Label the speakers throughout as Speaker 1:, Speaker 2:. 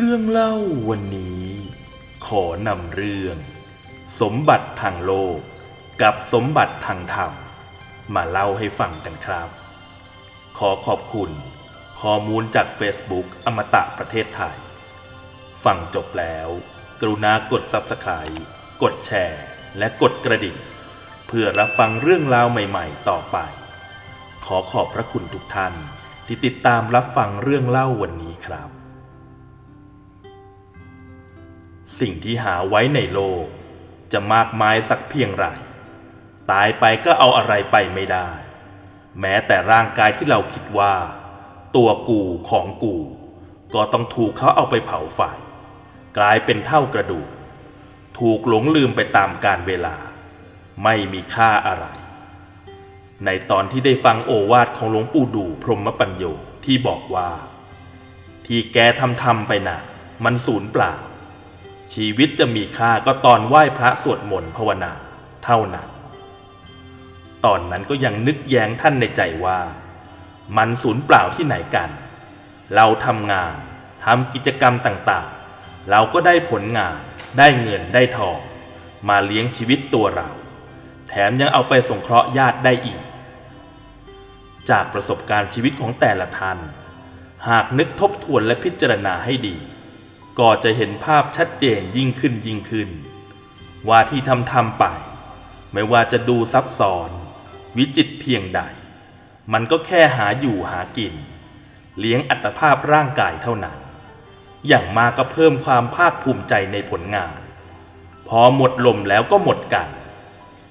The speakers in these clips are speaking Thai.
Speaker 1: เรื่องเล่าวันนี้ ขอนำเรื่อง สมบัติทางโลกกับสมบัติทางธรรม มาเล่าให้ฟังกันครับ ขอขอบคุณ ข้อมูลจาก Facebook อมตะประเทศไทย ฟังจบแล้ว กรุณากด Subscribe กดแชร์ และกดกระดิ่ง เพื่อรับฟังเรื่องราวใหม่ๆ ต่อไป ขอขอบพระคุณทุกท่านที่ติดตามรับฟังเรื่องเล่าวันนี้ครับ สิ่งที่หาไว้ในโลก จะมากมายสักเพียงไรตายไปก็เอาอะไรไปไม่ได้ แม้แต่ร่างกายที่เราคิดว่า ตัวกูของกู ก็ต้องถูกเขาเอาไปเผาไฟกลายเป็นเท่ากระดูก ถูกหลงลืมไปตามกาลเวลา ไม่มีค่าอะไร ในตอนที่ได้ฟังโอวาทของหลวงปู่ดูพรหมปัญโยที่บอกว่า ที่แกทำทำไปนะ่ะ มันสูญเปล่า ชีวิตจะมีค่าก็ตอนไหว้พระสวดมนต์ภาวนาเท่านั้น ตอนนั้นก็ยังนึกแย้งท่านในใจว่า มันสูญเปล่าที่ไหนกัน เราทำงานทำกิจกรรมต่างๆ เราก็ได้ผลงานได้เงินได้ทอง มาเลี้ยงชีวิตตัวเรา แถมยังเอาไปสงเคราะห์ญาติได้อีก จากประสบการณ์ชีวิตของแต่ละท่าน หากนึกทบทวนและพิจารณาให้ดี ก็จะเห็นภาพชัดเจนยิ่งขึ้นยิ่งขึ้น ว่าที่ทำทำไป ไม่ว่าจะดูซับซ้อน วิจิตเพียงใด มันก็แค่หาอยู่หากิน เลี้ยงอัตภาพร่างกายเท่านั้น อย่างมากก็เพิ่มความภาคภูมิใจในผลงาน พอหมดลมแล้วก็หมดกัน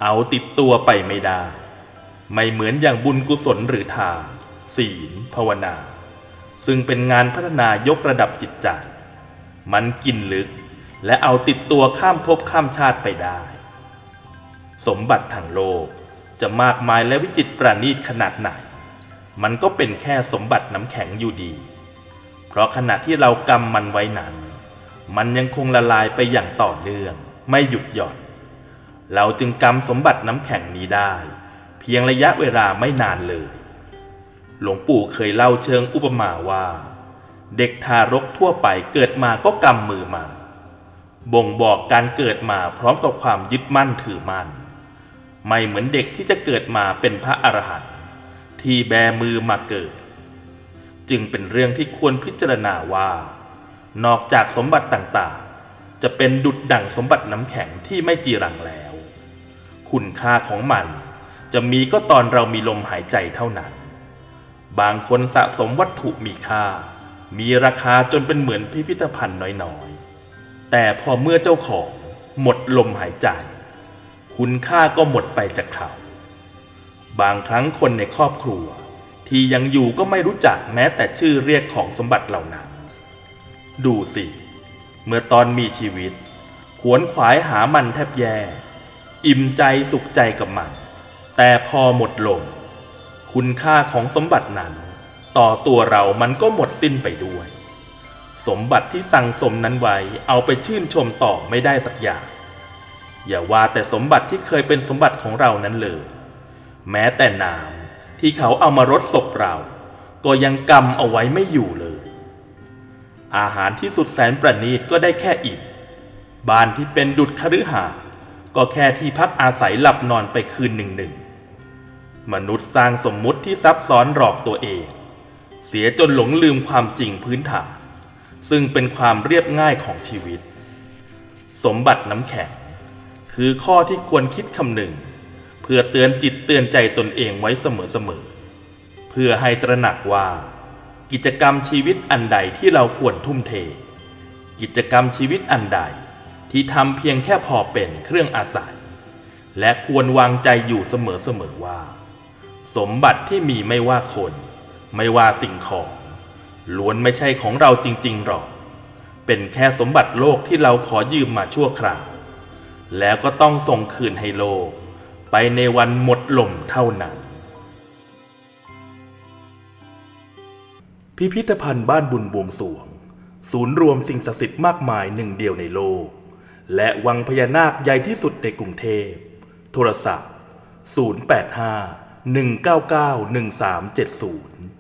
Speaker 1: เอาติดตัวไปไม่ได้ ไม่เหมือนอย่างบุญกุศลหรือทานศีล ภาวนา ซึ่งเป็นงานพัฒนายกระดับจิตใจ มันกินลึก และเอาติดตัวข้ามภพข้ามชาติไปได้ สมบัติทางโลกจะมากมายและวิจิตรประณีตขนาดไหน มันก็เป็นแค่สมบัติน้ำแข็งอยู่ดี เพราะขณะที่เรากำมันไว้นั้น มันยังคงละลายไปอย่างต่อเนื่อง ไม่หยุดหย่อน เราจึงกำสมบัติน้ำแข็งนี้ได้ เพียงระยะเวลาไม่นานเลย หลวงปู่เคยเล่าเชิงอุปมาว่า เด็กทารกทั่วไปเกิดมาก็กำมือมา บ่งบอกการเกิดมาพร้อมกับความยึดมั่นถือมั่น ไม่เหมือนเด็กที่จะเกิดมาเป็นพระอรหันต์ที่แบมือมาเกิด จึงเป็นเรื่องที่ควรพิจารณาว่า นอกจากสมบัติต่างๆ จะเป็นดุดดั่งสมบัติน้ำแข็งที่ไม่จีรังแล้ว คุณค่าของมันจะมีก็ตอนเรามีลมหายใจเท่านั้น บางคนสะสมวัตถุมีค่า มีราคาจนเป็นเหมือนพิพิธภัณฑ์น้อยๆ แต่พอเมื่อเจ้าของหมดลมหายใจ คุณค่าก็หมดไปจากเขา บางครั้งคนในครอบครัว ที่ยังอยู่ก็ไม่รู้จักแม้แต่ชื่อเรียกของสมบัติเหล่านั้น ดูสิ เมื่อตอนมีชีวิต ขวนขวายหามันแทบแย่ อิ่มใจสุขใจกับมัน แต่พอหมดลม คุณค่าของสมบัตินั้น ต่อตัวเรามันก็หมดสิ้นไปด้วย สมบัติที่สั่งสมนั้นไว้เอาไปชื่นชมต่อไม่ได้สักอย่าง อย่าว่าแต่สมบัติที่เคยเป็นสมบัติของเรานั้นเลย แม้แต่น้ำที่เขาเอามารดศพเรา ก็ยังกำเอาไว้ไม่อยู่เลย อาหารที่สุดแสนประณีตก็ได้แค่อิ่มบ้านที่เป็นดุจคฤหาสน์ก็แค่ที่พักอาศัยหลับนอนไปคืนหนึ่งหนึ่งมนุษย์สร้างสมมุติที่ซับซ้อนหลอกตัวเอง เสียจนหลงลืมความจริงพื้นฐาน ซึ่งเป็นความเรียบง่ายของชีวิต สมบัติน้ำแข็ง คือข้อที่ควรคิดคำหนึ่ง เพื่อเตือนจิตเตือนใจตนเองไว้เสมอๆเพื่อให้ตระหนักว่า กิจกรรมชีวิตอันใดที่เราควรทุ่มเท กิจกรรมชีวิตอันใดที่ทำเพียงแค่พอเป็นเครื่องอาศัย และควรวางใจอยู่เสมอๆว่า สมบัติที่มีไม่ว่าคน ไม่ว่าสิ่งของ ล้วนไม่ใช่ของเราจริงๆหรอก เป็นแค่สมบัติโลกที่เราขอยืมมาชั่วคราว แล้วก็ต้องส่งคืนให้โลก ไปในวันหมดลมเท่านั้น พิพิธภัณฑ์บ้านบุญบวงสวง ศูนย์รวมสิ่งศักดิ์สิทธิ์มากมายหนึ่งเดียวในโลก และวังพญานาคใหญ่ที่สุดในกรุงเทพ โทรศัพท์ 085 199 1370